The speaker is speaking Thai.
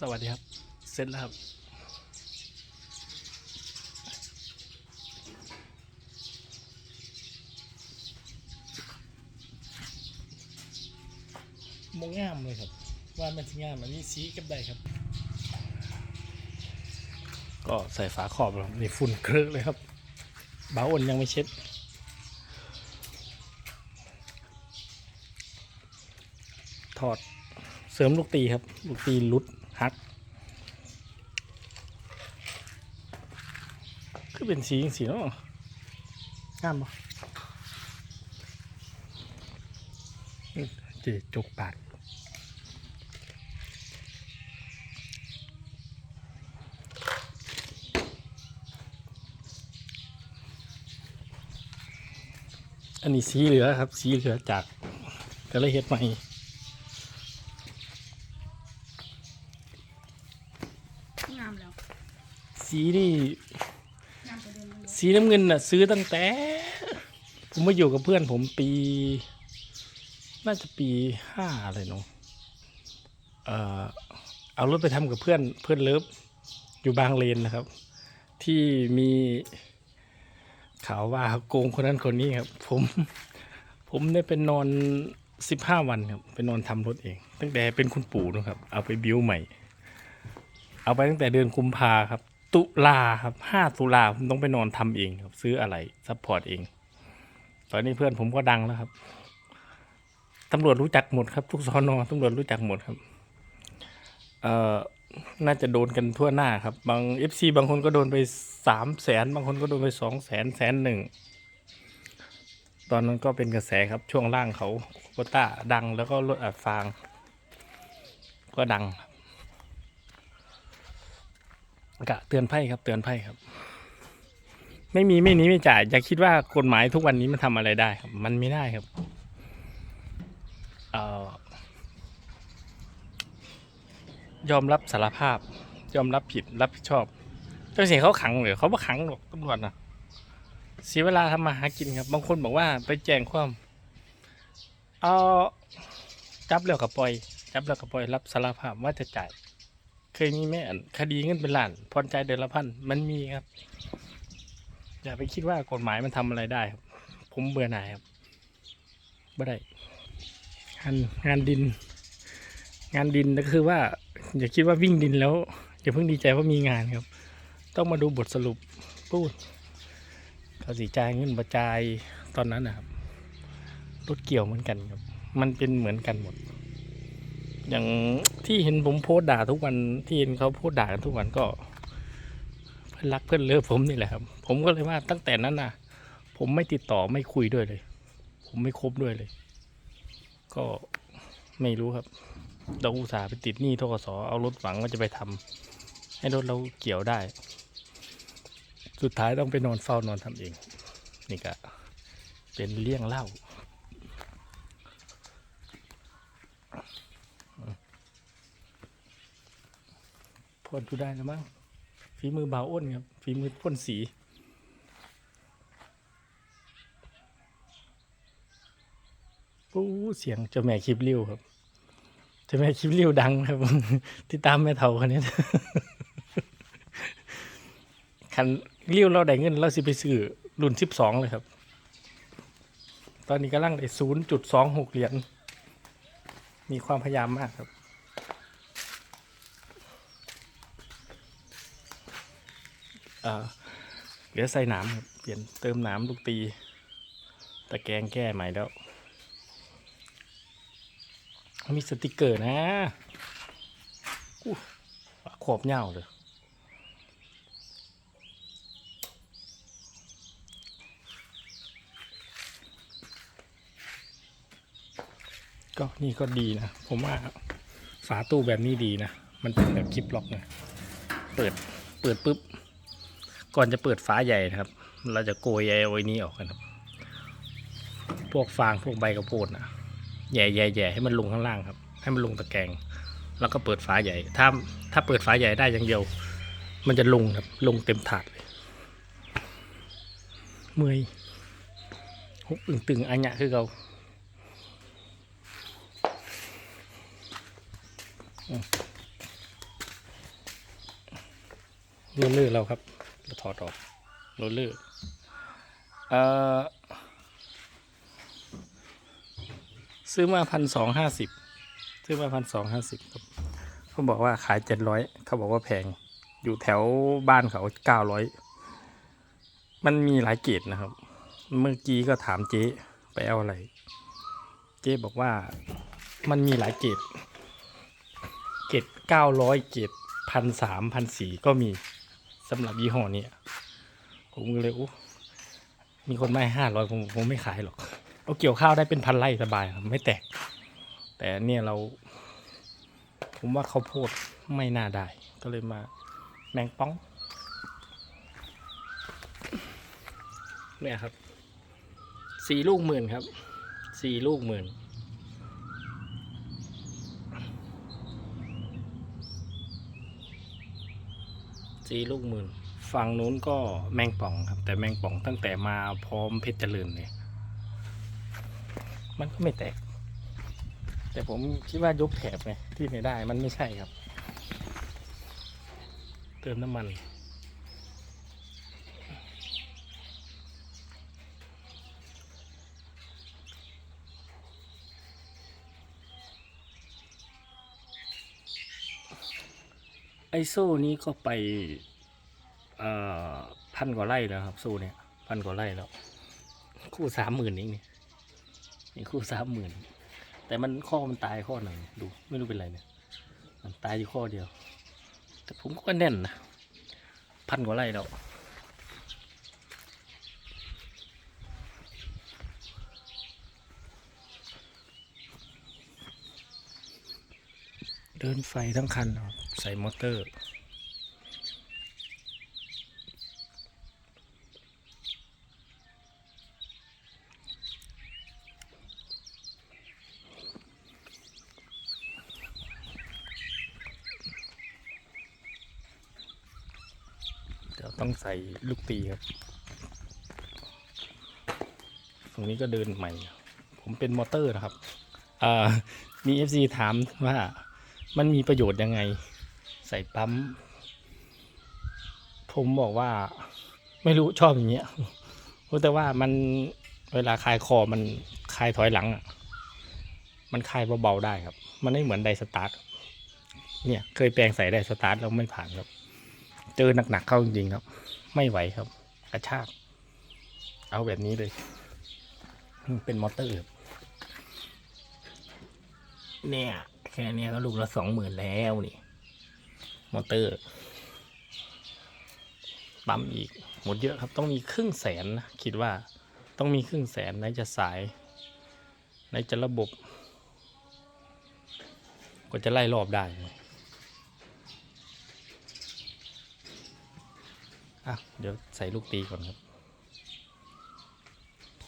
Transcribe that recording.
สวัสดีครับ เสร็จแล้วครับ มองงามเลยครับ ว่ามันสิงามอันนี้สีกับได้ครับ ก็ใส่ฝาขอบแล้วนี่ฝุ่นเครือเลยครับบ้าอ่นยังไม่เช็ดถอดเสริมลูกตีครับ ลูกตีลุด หัก คือเป็นสีสีเนาะงามปะอืมเจจกปากอันนี้สีเหลือครับ สีเหลือจากก็เลยเฮ็ดใหม่ งามแล้ว สีนี่ สีน้ำเงินน่ะ ซื้อตั้งแต่ ผมมาอยู่กับเพื่อนผมปี น่าจะปีห้าอะไรเนาะเออเอารถไปทำกับเพื่อนเพื่อนเลิฟอยู่บางเลนนะครับ ที่มีข่าวว่าโกงคนนั้นคนนี้ครับ ผม ผมได้เป็นนอนสิบห้าวันครับไปนอนทำรถเอง ตั้งแต่เป็นคุณปู่นะครับ เอาไปบิวใหม่ เอาไปตั้งแต่เดือนกุมภาครับ ตุลาครับห้าตุลาผมต้องไปนอนทำเองครับ ซื้ออะไรซัพพอร์ตเอง ตอนนี้เพื่อนผมก็ดังแล้วครับตำรวจรู้จักหมดครับ ทุกสอนอตำรวจรู้จักหมดครับ เอ่อน่าจะโดนกันทั่วหน้าครับ บางเอฟซีบางคนก็โดนไปสามแสนบางคนก็โดนไปสองแสนแสนหนึ่งตอนนั้นก็เป็นกระแสครับช่วงล่างเขาโคต้าดังแล้วก็รถอัดฟาง ก็ดังครับ กะเตือนไพ่ครับ เตือนไพ่ครับ ไม่มีไม่นี้ไม่จ่ายอย่าคิดว่ากฎหมายทุกวันนี้มันทำอะไรได้ครับ มันไม่ได้ครับเอ่อยอมรับสารภาพ ยอมรับผิดรับผิดชอบเจ้าเสียเขาขังหรือเขาไม่ขังหรอกตำรวจนะเสียเวลาทำมาหากินครับ บางคนบอกว่าไปแจ้งความเอาจับแล้วกับปล่อย จับแล้วกับปล่อยรับสารภาพว่าจะจ่าย เคยมีไหมอันคดีเงินเป็นล้านพรใจเดือนละพันมันมีครับ อย่าไปคิดว่ากฎหมายมันทำอะไรได้ครับ ผมเบื่อหน่ายครับไม่ได้งานงานดิน งานดินก็คือว่า อย่าคิดว่าวิ่งดินแล้วอย่าเพิ่งดีใจว่ามีงานครับ ต้องมาดูบทสรุปพูดเขาสีจ่ายเงินประจายตอนนั้นนะครับรถเกี่ยวเหมือนกันครับ มันเป็นเหมือนกันหมด อย่างที่เห็นผมโพสต์ด่าทุกวันที่เห็นเขาโพสต์ด่ากันทุกวันก็ เพื่อนรักเพื่อนเลิฟผมนี่แหละครับ ผมก็เลยว่าตั้งแต่นั้นน่ะ ผมไม่ติดต่อไม่คุยด้วยเลย ผมไม่คบด้วยเลย ก็ไม่รู้ครับ เราอุตส่าห์ไปติดหนี้ทกสเอารถหวังว่าจะไปทำให้รถเราเกี่ยวได้ สุดท้ายต้องไปนอนเฝ้านอนทำเอง นี่ก็เป็นเรื่องเล่า พ่นดูได้แล้วมั้งฝีมือบ่าวอ้นครับฝีมือพ่นสีปู้เสียงเจ้าแม่คลิปริ้วครับเจ้าแม่คลิปริ้วดังครับที่ตามแม่เท่าคนนี้คันริ้วเราได้เงินเราสิไปซื้อรุ่นสิบสองเลยครับ ตอนนี้กำลังได้ศูนย์จุดสองหกเหรียญมีความพยายามมากครับ เหลือใส่หนามครับเปลี่ยนเติมหนามลูกตีตะแกรงแก้ใหม่แล้ว มีสติกเกอร์นะอขอบเงาเลยก็นี่ก็ดีนะ ผมว่าฝาตู้แบบนี้ดีนะ มันเป็นแบบคลิปล็อกนะ เปิดเปิดปุ๊บ ก่อนจะเปิดฝาใหญ่นะครับ เราจะโกยไอ้ไว้นี้ออกกันครับ พวกฟางพวกใบกระโพดนะแย่แย่แย่ให้มันลงข้างล่างครับ ให้มันลงตะแกรงแล้วก็เปิดฝาใหญ่ ถ้าถ้าเปิดฝาใหญ่ได้อย่างเดียว มันจะลงครับ ลงเต็มถาดเลยเมื่อยหุบตึงๆอันเนี้ยคือเราโรลเลอร์เราครับ เราถอดออกโรลเลอร์เออซื้อมาพันสองห้าสิบซื้อมาพันสองห้าสิบครับเขาบอกว่าขายเจ็ดร้อยเขาบอกว่าแพงอยู่แถวบ้านเขาเก้าร้อยมันมีหลายเกรดนะครับ เมื่อกี้ก็ถามเจ๊ไปเอาอะไร เจ๊บอกว่ามันมีหลายเกรดเกรดเก้าร้อยเกรดพันสามพันสี่ก็มี สำหรับยี่ห้อนี้ผมก็เลยโอ้มีคนไม่ห้าร้อยผมผมไม่ขายหรอกเอาเกี่ยวข้าวได้เป็นพันไร่สบายไม่แตก แต่เนี่ยเรา ผมว่าเขาวโพดไม่น่าได้ ก็เลยมาแมงป้องเนี่ยครับสี่ลูกหมื่นครับสี่ลูกหมื่น จีลูกหมื่น ฝั่งนู้นก็แมงป่องครับ แต่แมงป่องตั้งแต่มาพร้อมเพชรเจริญเนี่ยมันก็ไม่แตก แต่ผมคิดว่ายกแถบไงที่ไม่ได้มันไม่ใช่ครับ เติมน้ำมัน โซ่นี้ก็ไปพันกว่าไร่แล้วครับ โซ่เนี่ยพันกว่าไร่แล้ว คู่สามหมื่นเองนี่นี่คู่สามหมื่นแต่มันข้อมันตายข้อหนึ่งดูไม่รู้เป็นไรเนี่ยมันตายอยู่ข้อเดียว แต่ผมก็แน่นนะพันกว่าไร่แล้วเดินไฟทั้งคันครับ ใส่มอเตอร์ เดี๋ยวต้องใส่ลูกตีครับ ตรงนี้ก็เดินใหม่ ผมเป็นมอเตอร์นะครับ อ่ามี FC ถามว่ามันมีประโยชน์ยังไง ใส่ปั๊ม ผมบอกว่า ไม่รู้ชอบอย่างเงี้ยรู้แต่ว่ามันเวลาคลายคอมันคลายถอยหลังอะ มันคลายเบาๆได้ครับ มันไม่เหมือนไดสตาร์ทเนี่ย เคยแปลงใส่ไดสตาร์ทแล้วไม่ผ่านครับ เจอหนักๆเข้าจริงๆครับ ไม่ไหวครับกระชากเอาแบบนี้เลยเป็นมอเตอร์เนี่ย แค่เนี้ยก็ลูกละสองหมื่นแล้วนี่ มอเตอร์ปั๊มอีกหมดเยอะครับ ต้องมีครึ่งแสนนะคิดว่าต้องมีครึ่งแสนไหนจะสายไหนจะระบบ ก็จะไล่รอบได้อะเดี๋ยวใส่ลูกตีก่อนครับ